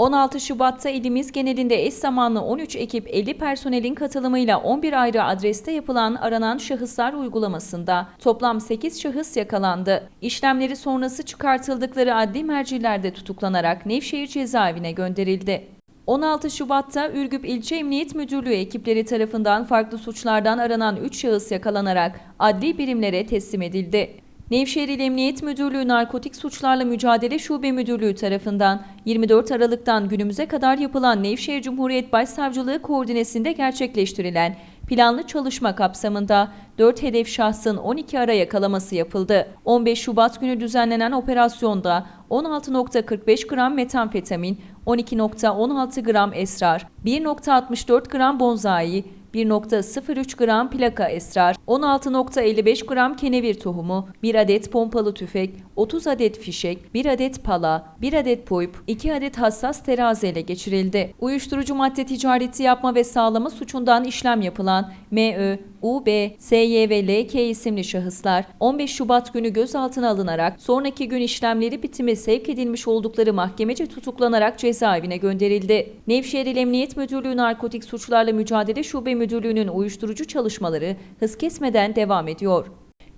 16 Şubat'ta ilimiz genelinde eş zamanlı 13 ekip 50 personelin katılımıyla 11 ayrı adreste yapılan aranan şahıslar uygulamasında toplam 8 şahıs yakalandı. İşlemleri sonrası çıkartıldıkları adli mercilerde tutuklanarak Nevşehir cezaevine gönderildi. 16 Şubat'ta Ürgüp İlçe Emniyet Müdürlüğü ekipleri tarafından farklı suçlardan aranan 3 şahıs yakalanarak adli birimlere teslim edildi. Nevşehir İl Emniyet Müdürlüğü Narkotik Suçlarla Mücadele Şube Müdürlüğü tarafından 24 Aralık'tan günümüze kadar yapılan Nevşehir Cumhuriyet Başsavcılığı koordinesinde gerçekleştirilen planlı çalışma kapsamında 4 hedef şahsın 12 ara yakalaması yapıldı. 15 Şubat günü düzenlenen operasyonda 16.45 gram metamfetamin, 12.16 gram esrar, 1.64 gram bonzai, 1.03 gram plaka esrar, 16.55 gram kenevir tohumu, 1 adet pompalı tüfek, 30 adet fişek, 1 adet pala, 1 adet puyp, 2 adet hassas terazi ele geçirildi. Uyuşturucu madde ticareti yapma ve sağlama suçundan işlem yapılan MÖ, UB, SY ve LK isimli şahıslar 15 Şubat günü gözaltına alınarak sonraki gün işlemleri bitimi sevk edilmiş oldukları mahkemece tutuklanarak cezaevine gönderildi. Nevşehir Emniyet Müdürlüğü Narkotik Suçlarla Mücadele Şube Müdürlüğü'nün uyuşturucu çalışmaları hız kesmeden devam ediyor.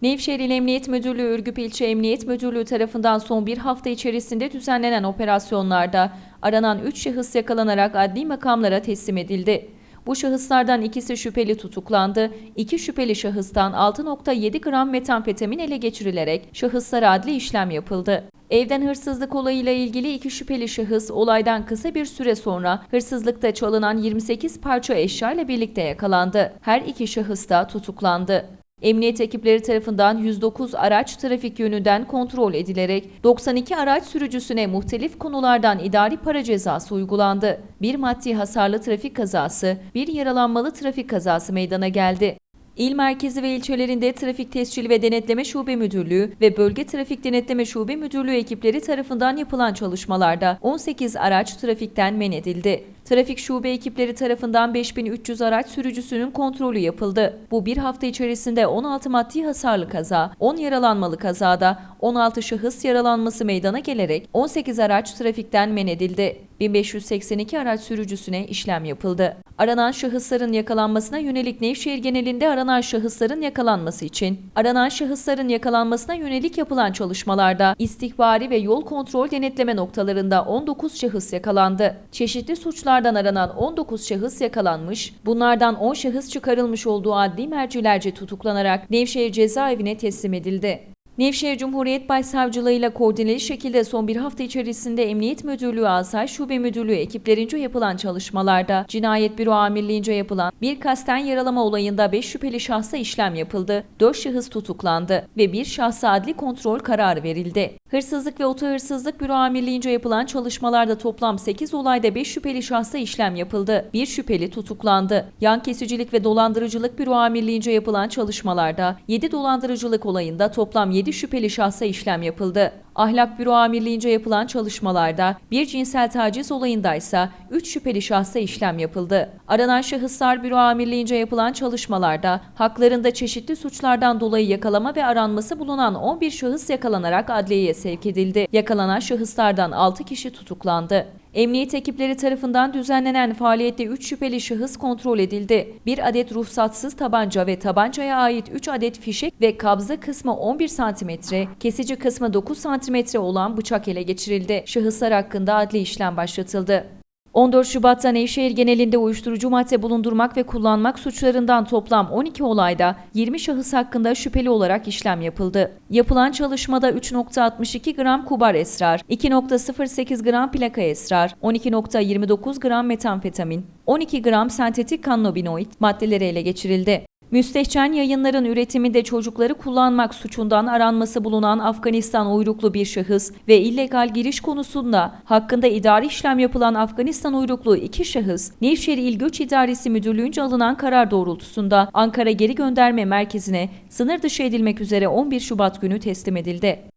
Nevşehir İl Emniyet Müdürlüğü Ürgüp İlçe Emniyet Müdürlüğü tarafından son bir hafta içerisinde düzenlenen operasyonlarda aranan 3 şahıs yakalanarak adli makamlara teslim edildi. Bu şahıslardan ikisi şüpheli tutuklandı. İki şüpheli şahıstan 6.7 gram metamfetamin ele geçirilerek şahıslara adli işlem yapıldı. Evden hırsızlık olayıyla ilgili iki şüpheli şahıs olaydan kısa bir süre sonra hırsızlıkta çalınan 28 parça eşya ile birlikte yakalandı. Her iki şahıs da tutuklandı. Emniyet ekipleri tarafından 109 araç trafik yönünden kontrol edilerek 92 araç sürücüsüne muhtelif konulardan idari para cezası uygulandı. Bir maddi hasarlı trafik kazası, bir yaralanmalı trafik kazası meydana geldi. İl merkezi ve ilçelerinde Trafik Tescil ve Denetleme Şube Müdürlüğü ve Bölge Trafik Denetleme Şube Müdürlüğü ekipleri tarafından yapılan çalışmalarda 18 araç trafikten men edildi. Trafik şube ekipleri tarafından 5300 araç sürücüsünün kontrolü yapıldı. Bu bir hafta içerisinde 16 maddi hasarlı kaza, 10 yaralanmalı kazada 16 şahıs yaralanması meydana gelerek 18 araç trafikten men edildi. 1582 araç sürücüsüne işlem yapıldı. Aranan şahısların yakalanmasına yönelik Nevşehir genelinde aranan şahısların yakalanması için aranan şahısların yakalanmasına yönelik yapılan çalışmalarda istihbari ve yol kontrol denetleme noktalarında 19 şahıs yakalandı. Çeşitli suçlardan aranan 19 şahıs yakalanmış, bunlardan 10 şahıs çıkarılmış olduğu adli mercilerce tutuklanarak Nevşehir cezaevine teslim edildi. Nevşehir Cumhuriyet Başsavcılığı ile koordineli şekilde son bir hafta içerisinde Emniyet Müdürlüğü Asay Şube Müdürlüğü ekiplerince yapılan çalışmalarda Cinayet Büro Amirliğince yapılan bir kasten yaralama olayında 5 şüpheli şahsa işlem yapıldı, 4 şahıs tutuklandı ve bir şahsa adli kontrol kararı verildi. Hırsızlık ve otohırsızlık büro amirliğince yapılan çalışmalarda toplam 8 olayda 5 şüpheli şahsa işlem yapıldı. Bir şüpheli tutuklandı. Yan kesicilik ve dolandırıcılık büro amirliğince yapılan çalışmalarda 7 dolandırıcılık olayında toplam 7 şüpheli şahsa işlem yapıldı. Ahlak Büro Amirliğince yapılan çalışmalarda bir cinsel taciz olayındaysa 3 şüpheli şahsa işlem yapıldı. Aranan şahıslar Büro Amirliğince yapılan çalışmalarda haklarında çeşitli suçlardan dolayı yakalama ve aranması bulunan 11 şahıs yakalanarak adliyeye sevk edildi. Yakalanan şahıslardan 6 kişi tutuklandı. Emniyet ekipleri tarafından düzenlenen faaliyette 3 şüpheli şahıs kontrol edildi. 1 adet ruhsatsız tabanca ve tabancaya ait 3 adet fişek ve kabza kısmı 11 cm, kesici kısmı 9 cm olan bıçak ele geçirildi. Şahıslar hakkında adli işlem başlatıldı. 14 Şubat'ta Nevşehir genelinde uyuşturucu madde bulundurmak ve kullanmak suçlarından toplam 12 olayda 20 şahıs hakkında şüpheli olarak işlem yapıldı. Yapılan çalışmada 3.62 gram kubar esrar, 2.08 gram plaka esrar, 12.29 gram metamfetamin, 12 gram sentetik kannabinoid maddeleri ele geçirildi. Müstehcen yayınların üretiminde çocukları kullanmak suçundan aranması bulunan Afganistan uyruklu bir şahıs ve illegal giriş konusunda hakkında idari işlem yapılan Afganistan uyruklu iki şahıs, Nevşehir İl Göç İdaresi Müdürlüğü'nce alınan karar doğrultusunda Ankara Geri Gönderme Merkezi'ne sınır dışı edilmek üzere 11 Şubat günü teslim edildi.